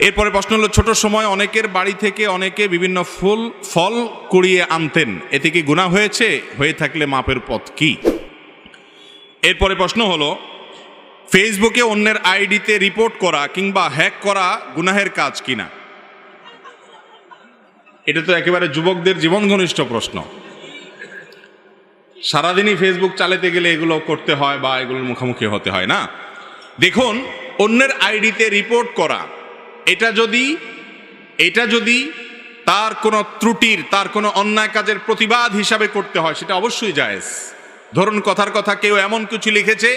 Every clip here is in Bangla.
এরপরে প্রশ্ন হলো, ছোট সময় অনেকের বাড়ি থেকে অনেকে বিভিন্ন ফুল, ফল কুড়িয়ে আনতেন। এতে কি গুণা হয়েছে? হয়ে থাকলে মাপের পথ কি? এরপরে প্রশ্ন হলো, ফেসবুকে অন্যের আইডিতে রিপোর্ট করা কিংবা হ্যাক করা গুনাহের কাজ কিনা? এটা তো একেবারে যুবকদের জীবন ঘনিষ্ঠ প্রশ্ন। সারাদিনই ফেসবুক চালাতে গেলে এগুলো করতে হয় বা এগুলোর মুখোমুখি হতে হয় না? দেখুন, অন্যের আইডিতে রিপোর্ট করা এটা যদি এটা যদি তার কোনো ত্রুটির, তার কোনো অন্যায় কাজের প্রতিবাদ হিসাবে করতে হয়, সেটা অবশ্যই জায়েজ। ধরুন কথার কথা কেউ এমন কিছু লিখেছে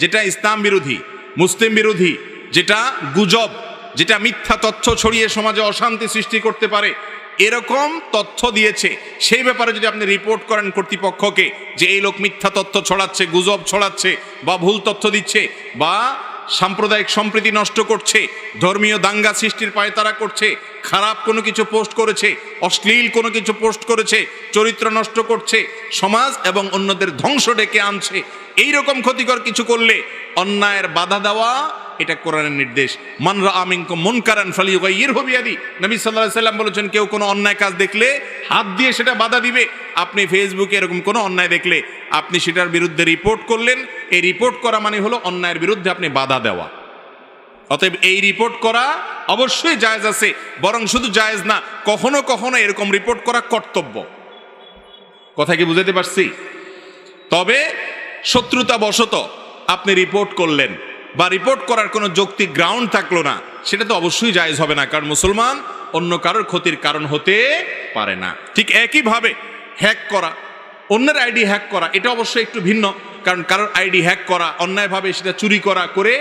যেটা ইসলাম বিরোধী, মুসলিম বিরোধী, যেটা গুজব, যেটা মিথ্যা তথ্য ছড়িয়ে সমাজে অশান্তি সৃষ্টি করতে পারে, এরকম তথ্য দিয়েছে। সেই ব্যাপারে যদি আপনি রিপোর্ট করেন কর্তৃপক্ষকে যে এই লোক মিথ্যা তথ্য ছড়াচ্ছে, গুজব ছড়াচ্ছে বা ভুল তথ্য দিচ্ছে বা সাম্প্রদায়িক সম্প্রীতি নষ্ট করছে, ধর্মীয় দাঙ্গা সৃষ্টির পায় তারা করছে, খারাপ কোনো কিছু পোস্ট করেছে, অশ্লীল কোনো কিছু পোস্ট করেছে, চরিত্র নষ্ট করছে, সমাজ এবং অন্যদের ধ্বংস ডেকে আনছে। এই রকম ক্ষতিকর কিছু করলে অন্যায়ের বাধা দেওয়া এটা কোরআনের নির্দেশ। মানরা আমিনকো মন কারান ফালি ইয়ের হবি আদি নবী সাল্লাহ সাল্লাম বলেছেন, কেউ কোনো অন্যায় কাজ দেখলে হাত দিয়ে সেটা বাধা দিবে। আপনি ফেসবুকে এরকম কোনো অন্যায় দেখলে আপনি সেটার বিরুদ্ধে রিপোর্ট করলেন। এই রিপোর্ট করা মানে হলো অন্যায়ের বিরুদ্ধে আপনি বাধা দেওয়া। অতএব এই রিপোর্ট করা অবশ্যই জায়েজ আছে, বরং শুধু জায়েজ না, কখনো কখনো এরকম রিপোর্ট করা কর্তব্য। কথা কি বুঝাতে পারছি? তবে শত্রুতা বশত আপনি রিপোর্ট করলেন। বা রিপোর্ট করার কোনো যৌক্তিক গ্রাউন্ড থাকল না, সেটা তো অবশ্যই জায়েজ হবে না, কারণ মুসলমান অন্য কারোর ক্ষতির কারণ হতে পারে না। ঠিক একইভাবে হ্যাক করা, অন্যের আইডি হ্যাক করা, এটা অবশ্যই একটু ভিন্ন, কারণ কারোর আইডি হ্যাক করা, অন্যায়ভাবে সেটা চুরি করা করে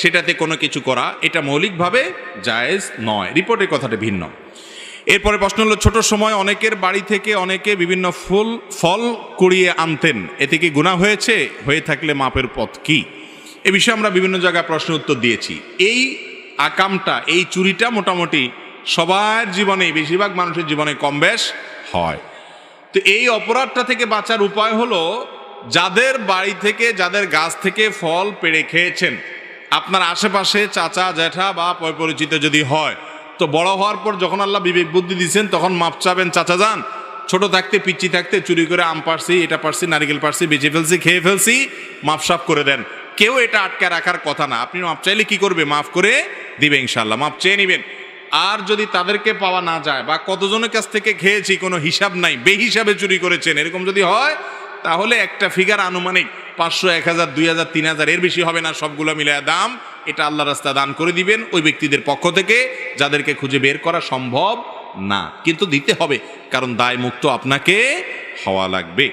সেটাতে কোনো কিছু করা, এটা মৌলিকভাবে জায়েজ নয়। রিপোর্টের কথাটা ভিন্ন। এরপরে প্রশ্ন হলো, ছোট সময় অনেকের বাড়ি থেকে অনেকে বিভিন্ন ফুল, ফল কুড়িয়ে আনতেন, এতে কি গুণা হয়েছে? হয়ে থাকলে মাপের পথ কি? এ বিষয়ে আমরা বিভিন্ন জায়গায় প্রশ্ন উত্তর দিয়েছি। এই আকামটা, এই চুরিটা মোটামুটি সবার জীবনে, বেশিরভাগ মানুষের জীবনে কম বেশ হয়। তো এই অপরাধটা থেকে বাঁচার উপায় হলো, যাদের বাড়ি থেকে, যাদের গাছ থেকে ফল পেড়ে খেয়েছেন, আপনার আশেপাশে চাচা, জ্যাঠা বা পরিচিত যদি হয়, তো বড় হওয়ার পর যখন আল্লাহ বিবেক বুদ্ধি দিচ্ছেন তখন মাপ চাবেন, চাচা যান, ছোট থাকতে পিচ্ছি থাকতে, চুরি করে আম পারছি এটা পারছি নারিকেল পারছি বেঁচে ফেলছি, খেয়ে ফেলছি মাপসাপ করে দেন। কেউ এটা আটকে রাখার কথা না। আপনি মাপ চাইলে কি করবে? মাফ করে দিবে ইনশাল্লাহ মাপ চেয়ে নেবেন। আর যদি তাদেরকে পাওয়া না যায় বা কতজনের কাছ থেকে খেয়েছি, কোনো হিসাব নাই, বেহিসাবে চুরি করেছেন, এরকম যদি হয়, তাহলে একটা ফিগার আনুমানিক পাঁচশো, এক হাজার, দুই হাজার, তিন হাজার, এর বেশি হবে না, সবগুলো মিলায় দাম। এটা আল্লাহ রাস্তা দান করে দিবেন ওই ব্যক্তিদের পক্ষ থেকে, যাদেরকে খুঁজে বের করা সম্ভব না। কিন্তু দিতে হবে, কারণ দায় মুক্ত আপনাকে হওয়া লাগবে।